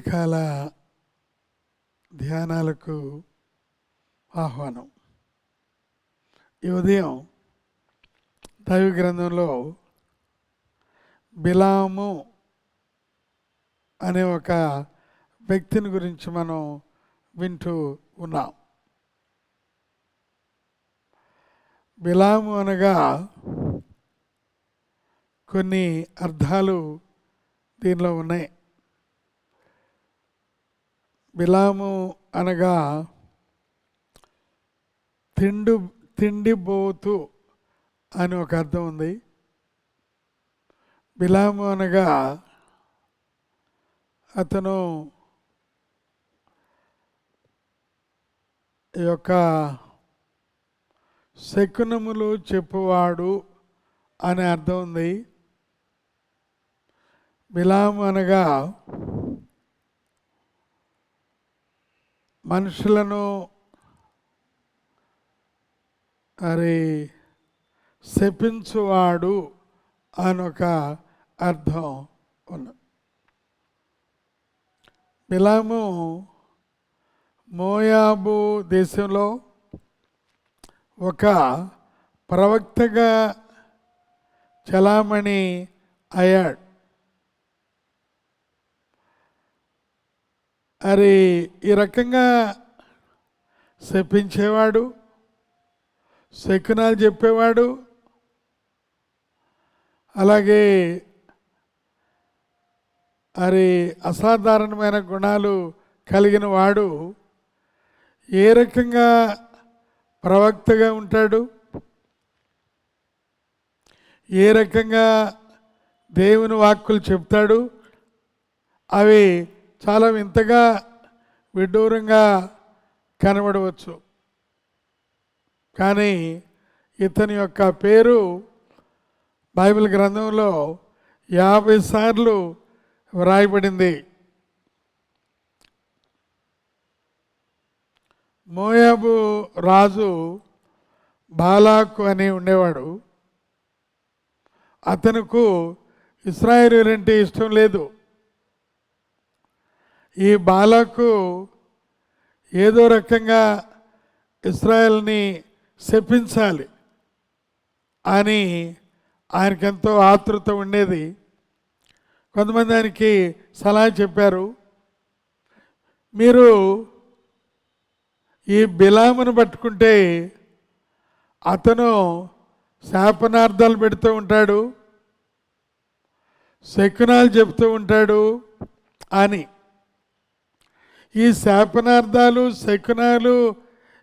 కాల ధ్యానాలకు ఆహ్వానం. ఈ ఉదయం దైవ గ్రంథంలో బిలాము అనే ఒక వ్యక్తిని గురించి మనం వింటూ ఉన్నాం. బిలాము అనగా కొన్ని అర్థాలు దీనిలో ఉన్నాయి. బిలాము అనగా తిండు తిండిబోతు అని ఒక అర్థం ఉంది. బిలాము అనగా అతను ఈ యొక్క శకునములు చెప్పువాడు అనే అర్థం ఉంది. బిలాము అనగా మనుషులను మరి శపించువాడు అని ఒక అర్థం ఉన్నది బిలాము మోయాబు దేశంలో ఒక ప్రవక్తగా చలామణి అయ్యాడు. మరి ఈ రకంగా శపించేవాడు శకునాలు చెప్పేవాడు అలాగే మరి అసాధారణమైన గుణాలు కలిగిన వాడు ఏ రకంగా ప్రవక్తగా ఉంటాడు? ఏ రకంగా దేవుని వాక్కులు చెప్తాడు? అవి చాలా వింతగా విడ్డూరంగా కనబడవచ్చు. కానీ ఇతని యొక్క పేరు బైబిల్ గ్రంథంలో యాభై సార్లు వ్రాయబడింది. మోయాబు రాజు బాలాకు అని ఉండేవాడు. అతనుకు ఇస్రాయేల్ అంటే ఇష్టం లేదు. ఈ బాలకు ఏదో రకంగా ఇస్రాయల్ని శపించాలి అని ఆయనకెంతో ఆతృత ఉండేది. కొంతమంది ఆయనకి సలహా చెప్పారు మీరు ఈ బిలామును పట్టుకుంటే అతను శాపనార్థాలు పెడుతూ ఉంటాడు శకునాలు చెప్తూ ఉంటాడు అని. ఈ శాపనార్థాలు శకునాలు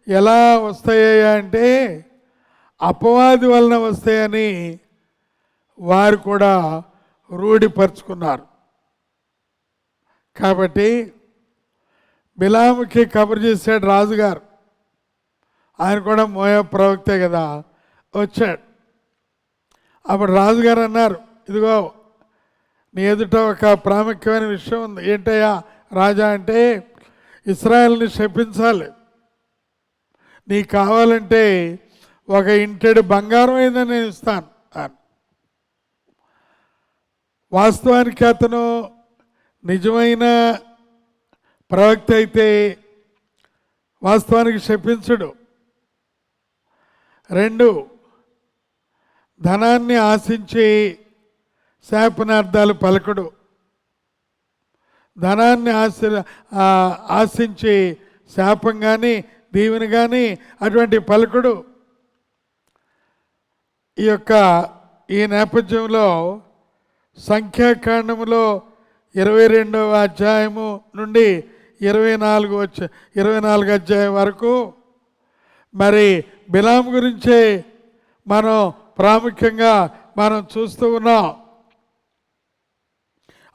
ఎలా వస్తాయా అంటే అపవాది వలన వస్తాయని వారు కూడా రూఢిపరుచుకున్నారు. కాబట్టి బిలాముకి కబురు చేశాడు రాజుగారు. ఆయన కూడా మోయ ప్రవక్తే కదా వచ్చాడు. అప్పుడు రాజుగారు అన్నారు ఇదిగో నీ ఎదుట ఒక ప్రాముఖ్యమైన విషయం ఉంది. ఏంటయ్యా రాజా అంటే ఇస్రాయల్ని శపించాలి. నీకు కావాలంటే ఒక ఇంటెడు బంగారం ఏదైనా నేను ఇస్తాను అని వాస్తవానికి అతను నిజమైన ప్రవక్త అయితే వాస్తవానికి శపించడు. రెండు ధనాన్ని ఆశించి శాపనార్థాలు పలకడు. ధనాన్ని ఆశ ఆశించి శాపం కానీ దీవెన కానీ అటువంటి పలుకుడు ఈ యొక్క ఈ నేపథ్యంలో సంఖ్యాకాండములో ఇరవై రెండవ అధ్యాయము నుండి ఇరవై నాలుగు వచ్చ ఇరవై నాలుగు అధ్యాయం వరకు మరి బిలాం గురించే మనం ప్రాముఖ్యంగా మనం చూస్తూ ఉన్నాం.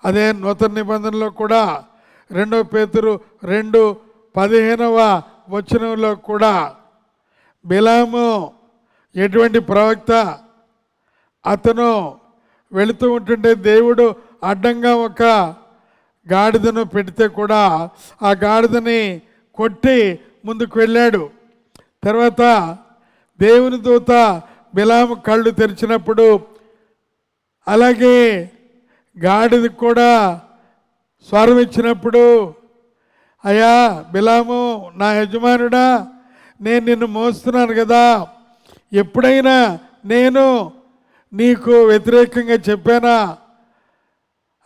అదే నూతన నిబంధనలో కూడా రెండో పేతురు రెండు పదిహేనవ వచనంలో కూడా బిలాము ఎటువంటి ప్రవక్త అతను వెళుతూ ఉంటుంటే దేవుడు అడ్డంగా ఒక గాడిదను పెడితే కూడా ఆ గాడిదని కొట్టి ముందుకు వెళ్ళాడు. తర్వాత దేవుని దూత బిలాము కళ్ళు తెరిచినప్పుడు అలాగే గాడిది కూడా స్వరం ఇచ్చినప్పుడు అయ్యా బిలాము నా యజమానుడా నేను నిన్ను మోస్తున్నాను కదా. ఎప్పుడైనా నేను నీకు వ్యతిరేకంగా చెప్పానా?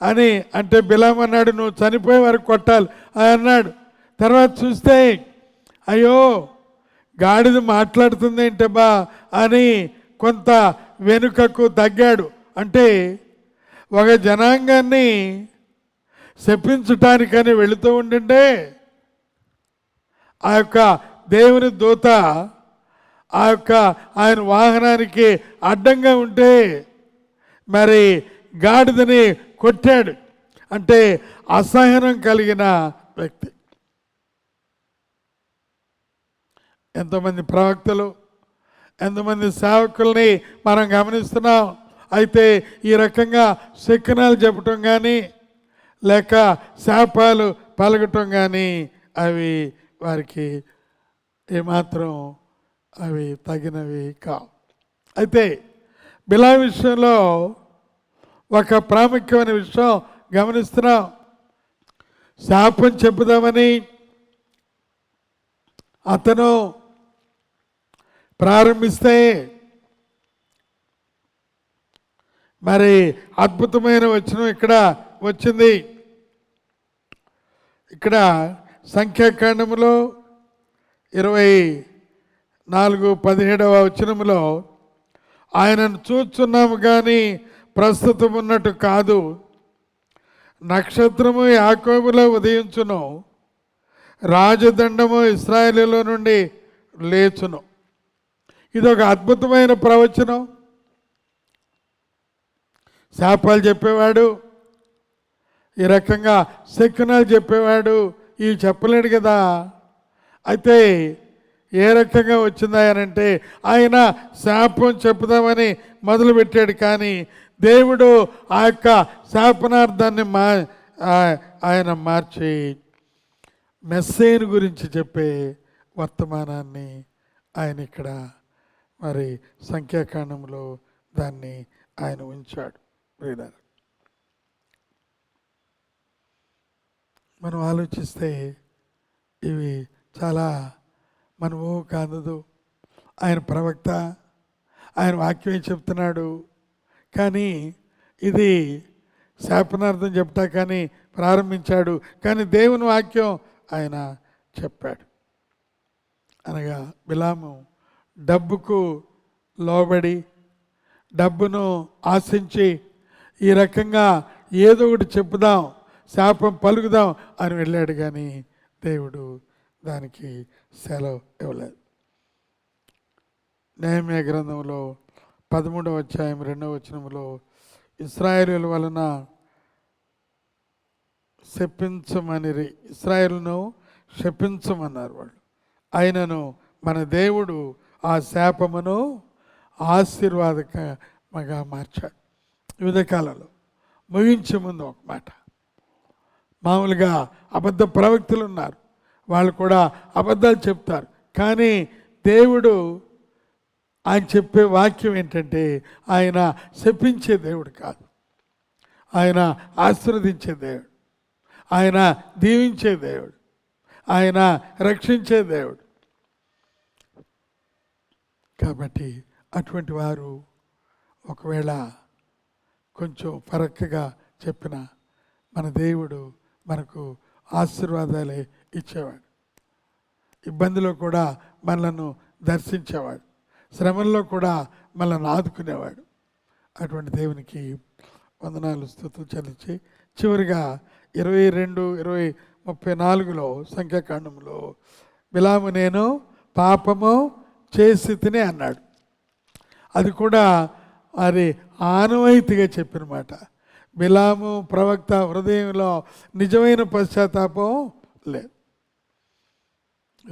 అని అంటే బిలాం అన్నాడు నువ్వు చనిపోయే వరకు కొట్టాలి. అని అన్నాడు. తర్వాత చూస్తే అయ్యో గాడిద మాట్లాడుతుంది ఏంటబ్బా అని కొంత వెనుకకు తగ్గాడు. అంటే ఒక జనాంగాన్ని శపించటానికని వెళుతూ ఉండిండే ఆ యొక్క దేవుని దూత ఆ యొక్క ఆయన వాహనానికి అడ్డంగా ఉంటే మరి గాడిదని కొట్టాడు. అంటే అసహనం కలిగిన వ్యక్తి. ఎంతోమంది ప్రవక్తలు ఎంతమంది సేవకుల్ని మనం గమనిస్తున్నాం. అయితే ఈ రకంగా శకునాలు చెప్పటం కానీ లేక శాపాలు పలకటం కానీ అవి వారికి ఏమాత్రం అవి తగినవి కావు. అయితే బిలా విషయంలో ఒక ప్రాముఖ్యమైన విషయం గమనిస్తున్నాం. శాపం చెప్పుదామని అతను ప్రారంభిస్తే మరి అద్భుతమైన వచనం ఇక్కడ వచ్చింది. ఇక్కడ సంఖ్యాకాండములో ఇరవై నాలుగు పదిహేడవ వచనములో ఆయనను చూస్తున్నాము కానీ ప్రస్తుతం ఉన్నట్టు కాదు. నక్షత్రము యాకోబులో ఉదయించును రాజదండము ఇస్రాయేలీలో నుండి లేచును. ఇది ఒక అద్భుతమైన ప్రవచనం. శాపాలు చెప్పేవాడు ఈ రకంగా శకునాలు చెప్పేవాడు ఇవి చెప్పలేడు కదా. అయితే ఏ రకంగా వచ్చిందా అంటే ఆయన శాపం చెప్పుదామని మొదలుపెట్టాడు కానీ దేవుడు ఆ యొక్క శాపనార్థాన్ని మా ఆయన మార్చి మెస్సేన్ గురించి చెప్పే వర్తమానాన్ని ఆయన ఇక్కడ మరి సంఖ్యాకాండంలో దాన్ని ఆయన ఉంచాడు. ప్రియులారా. మనం ఆలోచిస్తే ఇవి చాలా మన ఊహ ఆయన ప్రవక్త ఆయన వాక్యం చెప్తున్నాడు. కానీ ఇది శాపనార్థం చెప్తా కానీ ప్రారంభించాడు. కానీ దేవుని వాక్యం ఆయన చెప్పాడు. అనగా బిలాము డబ్బుకు లోబడి డబ్బును ఆశించి ఈ రకంగా ఏదో ఒకటి చెప్పుదాం శాపం పలుకుదాం అని వెళ్ళాడు కానీ దేవుడు దానికి సెలవు ఇవ్వలేదు. నేమే గ్రంథంలో పదమూడవ అధ్యాయం రెండవ వచనంలో ఇస్రాయేలు వలన శప్పించమనిరి ఇస్రాయేల్ను శపించమన్నారు వాళ్ళు. ఆయనను మన దేవుడు ఆ శాపమును ఆశీర్వాదకముగా మార్చాడు. వివిధ కాలంలో ముగించే ముందు ఒక మాట. మామూలుగా అబద్ధ ప్రవక్తులు ఉన్నారు వాళ్ళు కూడా అబద్ధాలు చెప్తారు. కానీ దేవుడు ఆయన చెప్పే వాక్యం ఏంటంటే ఆయన శపించే దేవుడు కాదు. ఆయన ఆశీర్వదించే దేవుడు. ఆయన దీవించే దేవుడు. ఆయన రక్షించే దేవుడు. కాబట్టి అటువంటి వారు ఒకవేళ కొంచెం పరక్కగా చెప్పిన మన దేవుడు మనకు ఆశీర్వాదాలే ఇచ్చేవాడు. ఇబ్బందిలో కూడా మనలను దర్శించేవాడు. శ్రమంలో కూడా మనల్ని ఆదుకునేవాడు. అటువంటి దేవునికి వందనాలు స్థుతులు చెల్లించి చివరిగా ఇరవై రెండు ఇరవై ముప్పై నాలుగులో సంఖ్యాకాండంలో బిలాము నేను పాపము చేసి తినే అన్నాడు. అది కూడా అది ఆనవాయితీగా చెప్పిన మాట బిలాము ప్రవక్త హృదయంలో నిజమైన పశ్చాత్తాపం లేదు.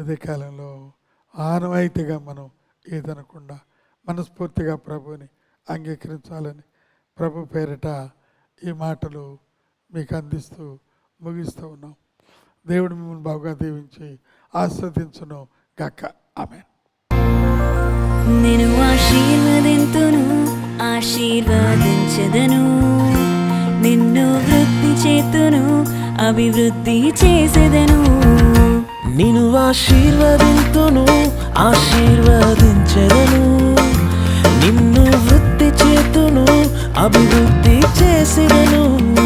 అదే కాలంలో ఆనవాయితీగా మనం ఏదనకుండా మనస్ఫూర్తిగా ప్రభుని అంగీకరించాలని ప్రభు పేరిట ఈ మాటలు మీకు అందిస్తూ ముగిస్తూ ఉన్నాం. దేవుడు మిమ్మల్ని బాగా దీవించి ఆస్వాదించును గక్క ఆమె నేను ఆశీర్వదింతును. ఆశీర్వదించదను. నిన్ను వృద్ధి చేతును అభివృద్ధి చేసేదను. నిన్ను ఆశీర్వదింతును ఆశీర్వదించదను. నిన్ను వృద్ధి చేతును అభివృద్ధి చేసేదను.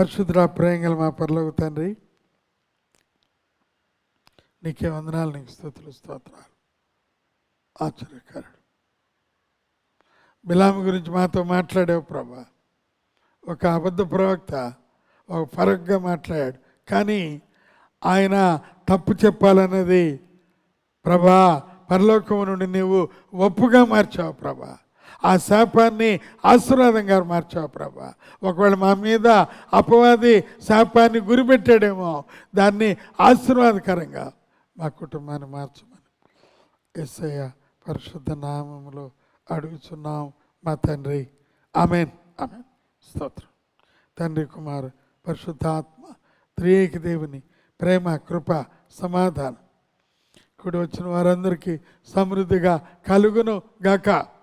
పరిశుద్ధుల ప్రేంగల మా పర్లోకి తండ్రి నీకే వందనాలు నీకు స్థుతులు స్తోత్రాలు. ఆశ్చర్యకారుడు. బిలాం గురించి మాతో మాట్లాడావు ప్రభా. ఒక అబద్ధ ప్రవక్త ఒక ఫరక్గా మాట్లాడాడు. కానీ ఆయన తప్పు చెప్పాలన్నది ప్రభా పరలోకము నుండి నీవు ఒప్పుగా మార్చావు ప్రభా. ఆ శాపాన్ని ఆశీర్వాదంగా మార్చావు ప్రభా. ఒకవేళ మా మీద అపవాది శాపాన్ని గురిపెట్టాడేమో దాన్ని ఆశీర్వాదకరంగా మా కుటుంబాన్ని మార్చమని ఎస్ఐ పరిశుద్ధ నామంలో అడుగుచున్నాం. మా తండ్రి ఆమెన్ ఆమెన్. స్తోత్రం. తండ్రి కుమార్ పరిశుద్ధాత్మ త్రియేక దేవుని ప్రేమ కృప సమాధానం. కూడి వచ్చిన వారందరికీ సమృద్ధిగా కలుగును గాక.